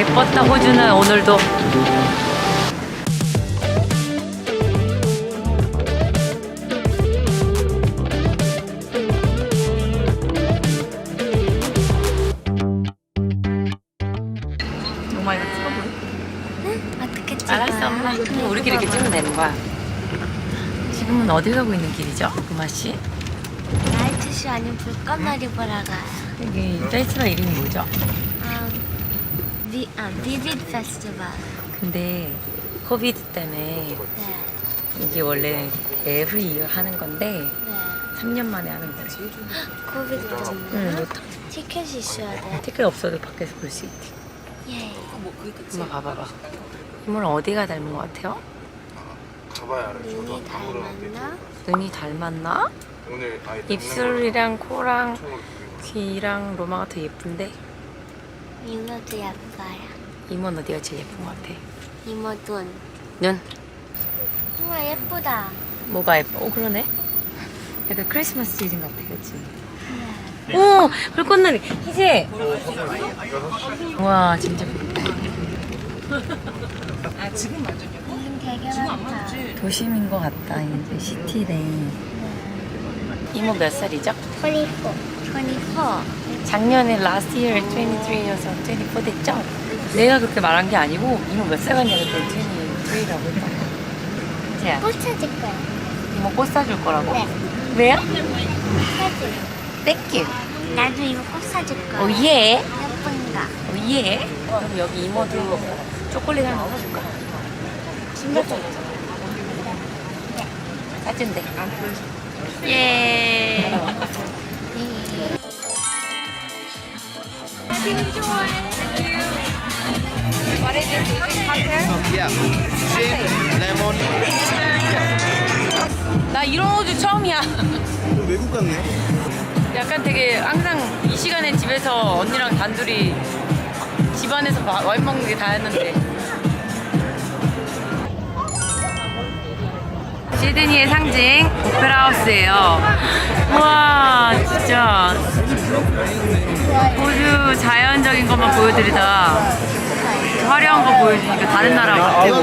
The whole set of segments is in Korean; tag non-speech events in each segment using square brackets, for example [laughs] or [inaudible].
예뻤다 호주는 오늘도 정말 이거 찍어볼래? 어떻게 찍어요? 알았어 엄마 그럼 우리끼리 이렇게 찍으면 되는 거야 지금은 어디 가고 있는 길이죠? 금아씨? 나이트쇼 아니면 불꽃놀이 보러 가요. 여기 페스티벌 이름이 뭐죠? 음, 비, 아, 비비드 페스티벌. 근데 코비드 때문에 네, 이게 원래 every year 하는 건데 네. 3년 만에 하는 거지 코비드 응, 때문에 뭐 티켓이 있어야 돼. 티켓 없어도 밖에서 볼 수 있지 예. 한번 봐봐봐 이모는 어디가 닮은 것 같아요? 가봐야. 눈이 닮았나? 눈이 닮았나? 오늘 입술이랑 코랑 귀랑 로마가 더 예쁜데 이모도 예뻐요. 이모는 어디가 제일 예쁜 것 같아? 이모 눈. 눈? 우와 예쁘다. 뭐가 예뻐? 오 그러네 [laughs] 약간 크리스마스 시즌 같아 그치? 오 불꽃놀이 희재 와 진짜 지금 되게 많다. 도심인 것 같다 이제 시티네 이모 몇 살이죠? 24. 24. 작년에 last year 23여서 24 됐죠? 내가 그렇게 말한 게 아니고 이모 몇 살 같냐 그랬더니 23라고 했던 거 희재야 꽃 찾을 거야. 이모 꽃 사줄 거라고? 네. 왜요? 사줄. 땡큐 나도 이거 꽃 사줄 거야. 오예 예쁜가? 오예 그럼 여기 이모도 초콜릿 하나 사줄까? 신발 좀 네. 사준대 예 [laughs] Yeah. Gin, lemon. 나 이런 호주 처음이야 외국 같네. 약간 되게 항상 이 시간에 집에서 언니랑 단둘이 집안에서 마- 와인 먹는 게 다였는데 시드니의 상징 오페라 하우스예요. 와 진짜 호주 자연적인 것만 보여드리다 화려한 거 보여주니까 다른 나라 같아요.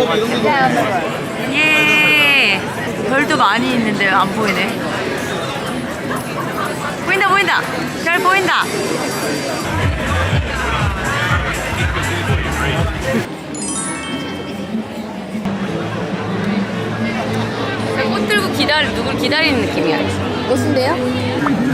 예 별도 많이 있는데 안 보이네. 보인다 보인다 잘 보인다 꽃 들고 기다리 누굴 기다리는 느낌이야 무슨데요?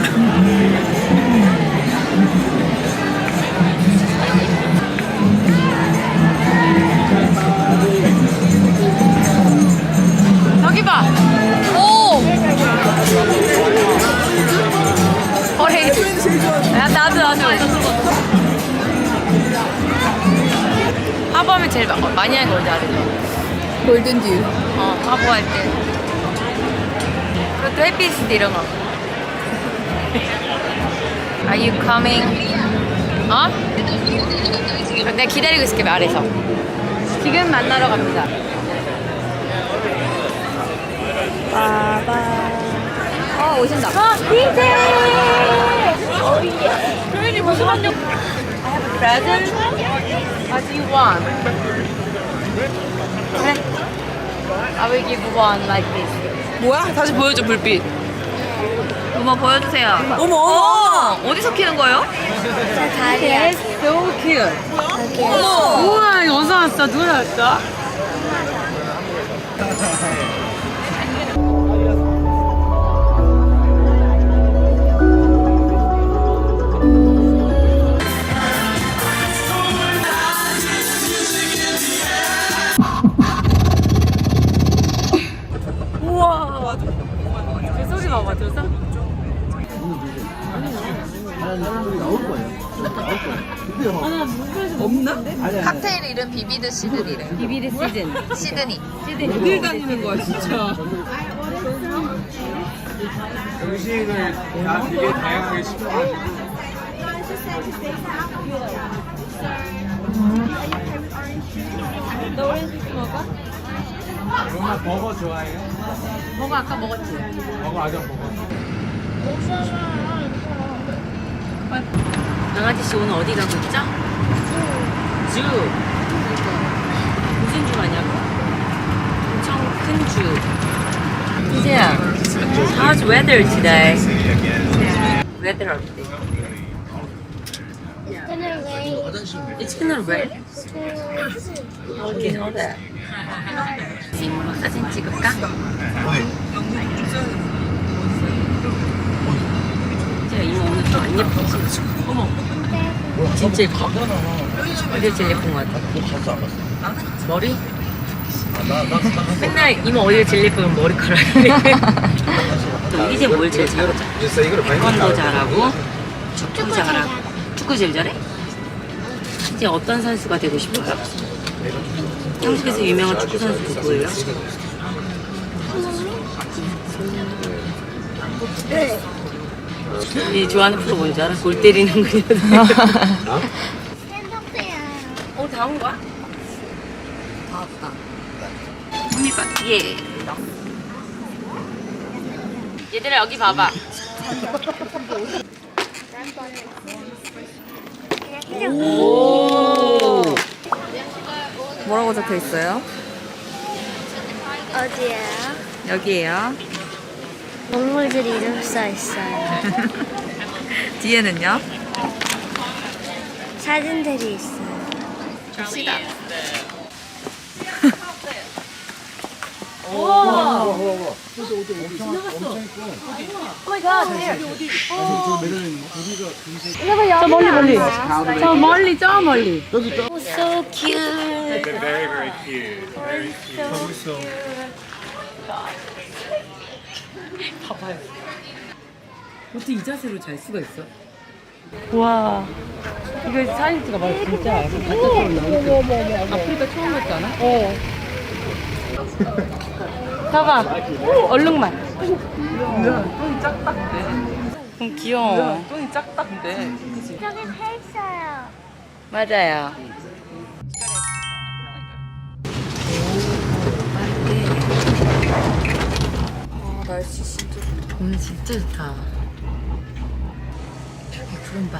골든듀. 어 하부할 때. 그리고 또 햇빛인데 이런 거. Are you coming? 어? 내가 기다리고 있을게 말해서. 지금 만나러 갑니다. 어, 오신다. 아, 빈테! 표현이 무슨 한력? I have a present. What do you want? 그래. I will give one like this. 뭐야? 다시 보여줘, 불빛. 어머 보여주세요. 어머, 어머! 어디서 키는 거예요? 저 다리야. So cute. 여기. 우와, 이거 어디서 왔어? 누가 왔어? 비비드 시드니래. 비비드 시즌. 시드니. 어딜 다니는 거야, 진짜. 음식을 다 되게 다양하게 시켜가지고. 너 오렌지 먹어? 엄마 버거 좋아해요? 버거 아까 먹었지? 버거 아점 버거. 강아지 씨 오늘 어디 가고 있죠? 주. 무슨 주 가냐고? 엄청 큰 주. 이제야, how's weather today? weather update. It's gonna rain. It's gonna rain. You know that? 뭐 사진 찍을까? 진짜 이모 오늘 좀 안 예쁘지? 어머, 진짜 예뻐. 어디가 제일 예쁜 것 같아? 머리? 맨날 이모 제일 예쁘면 머리카락이. 또 [laughs] 이제 뭘 제일 잘하죠? 태권도 잘하고, 축구 잘하고. 축구 제일 잘해? 이제 어떤 선수가 되고 싶어요? 한국에서 유명한 축구 선수 누구예요? 이 좋아하는 프로 뭔지 알아? 골 때리는. 핸드페야. 어, 다온 거야? 다 왔다. 언니가 예. 얘들아 여기 봐봐. 오. 뭐라고 적혀 있어요? 어디에요? 여기에요. 동물들 이름 써 있어요. [laughs] 뒤에는요? 사진들이 있어요. 줍시다. 저 멀리 멀리. 저 멀리 저 멀리. Oh, so cute. Very, very cute. Very cute. 봐봐요. 어떻게 이 자세로 잘 수가 있어? 와. 이거 사진 찍어봐 진짜 아프리카 처음 않아? 어 봐봐. 얼룩말. 똥이 근데 음, 귀여워. 똥이 작다 근데 저기 배 있어요. 맞아요. 아, 날씨 진짜. 오늘 진짜 좋다. 저기 구름 봐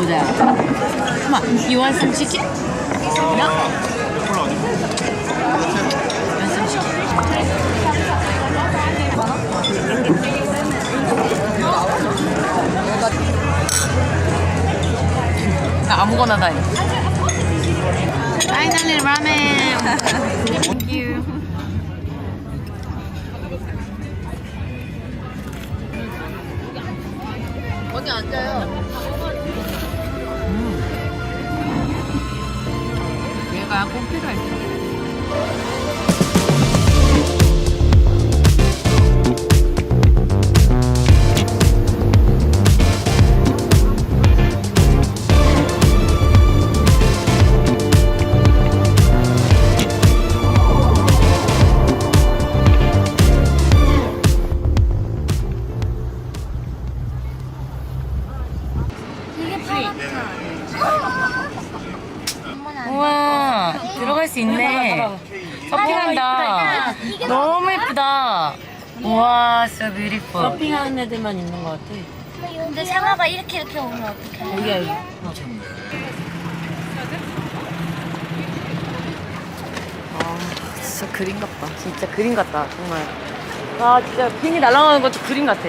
먹어보자 Come on, you want some chicken? No? Want some chicken? 나 아무거나 다 해. 파이 so beautiful. 서핑하는 애들만 있는 것 같아. 근데 상아가 이렇게 이렇게 오면 어떡해? 여기야, 여기. 아, 진짜 그림 같다. 진짜 그림 같다, 정말. 아, 진짜 비행기 날아가는 것도 그림 같아.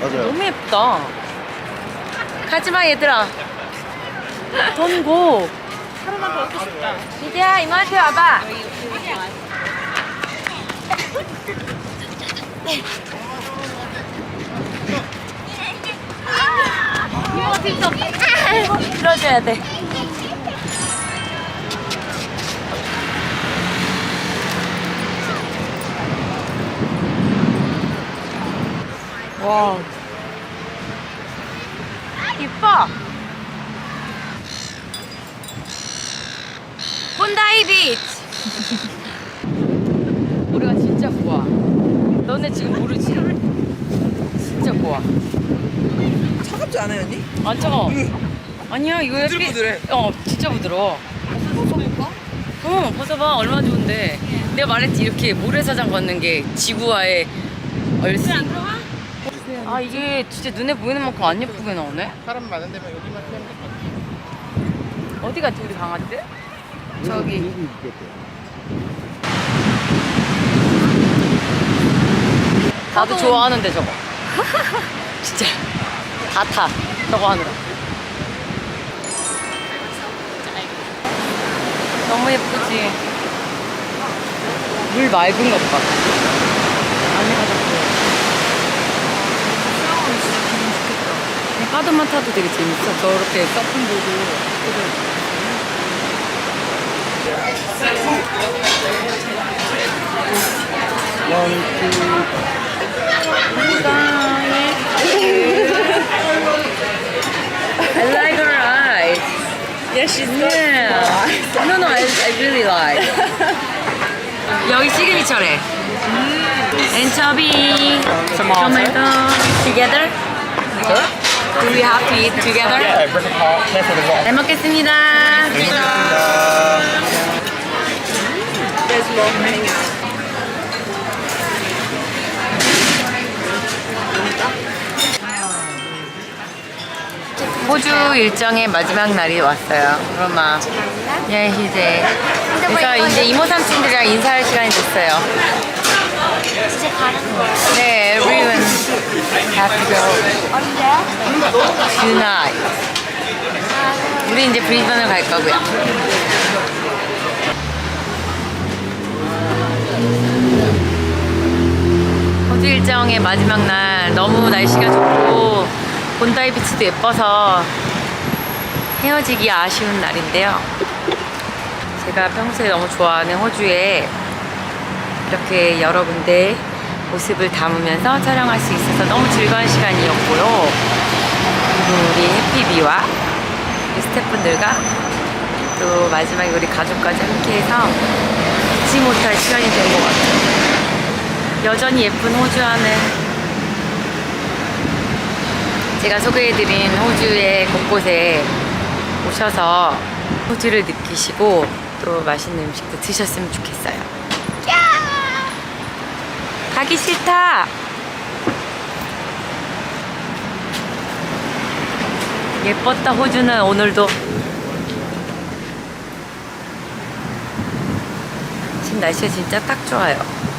맞아요. 너무 예쁘다. 가지마, 얘들아. 돈고. 하루만 더 있고 싶다. 미디야, 이모한테 와봐. 들어줘야 돼. 와, 이뻐. 본다이 비치. 우리가 진짜 고와. 너네 지금 모르지? 진짜 고와. 차갑지 않아요, 언니? 안 차가워. 아니야, 이거 햇빛. 부들부들해. 어, 진짜 부드러워. 벗어볼까? 응, 벗어봐. 얼마나 좋은데. 내가 말했지 이렇게 모래사장 걷는 게 지구와의 얼씨. 아 이게 진짜 눈에 보이는 만큼 안 예쁘게 나오네. 사람 많은 데면 여기만 피하면 될것 같아. 어디 갔지 우리 강아지들? 저기. 나도 좋아하는데 저거. [laughs] 진짜 다 타. 저거 하느라. 너무 예쁘지. 물 맑은 것 봐. 안에 가졌고. 그냥 파도만 타도 되게 재밌어. 저렇게 서핑보드. I like her eyes. Yeah, she's Yeah. No, no, I, I really like. 여기 시그니처래. 엔처비, 토마토, together. Do we have to eat together? Yeah, bring a call. Careful, there's all. 잘 먹겠습니다. There's more hanging out. 호주 일정의 마지막 날이 왔어요. 로마. 예, 이제. 그래서 이제 이모 삼촌들이랑 인사할 시간이 됐어요. 이제 가는 거야. 네, everyone have to go 언제? tonight. 우리 이제 브리즈번을 갈 거고요. 호주 일정의 마지막 날 너무 날씨가 좋고 본다이 비치도 예뻐서 헤어지기 아쉬운 날인데요. 제가 평소에 너무 좋아하는 호주에 이렇게 여러 군데 모습을 담으면서 촬영할 수 있어서 너무 즐거운 시간이었고요. 그리고 우리 해피비와 스태프분들과 또 마지막에 우리 가족까지 함께해서 잊지 못할 시간이 된 것 같아요. 여전히 예쁜 호주 하늘. 제가 소개해드린 호주의 곳곳에 오셔서 호주를 느끼시고 또 맛있는 음식도 드셨으면 좋겠어요. 가기 싫다. 예뻤다 호주는 오늘도 지금 날씨가 진짜 딱 좋아요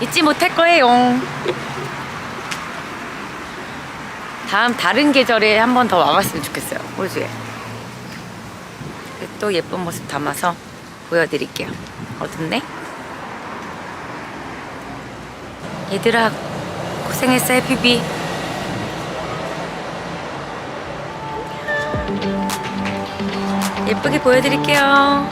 잊지 못할 거예요. 다음 다른 계절에 한 번 더 와봤으면 좋겠어요. 호주에. 또 예쁜 모습 담아서 보여드릴게요. 어둡네? 얘들아 고생했어 해피비. 예쁘게 보여드릴게요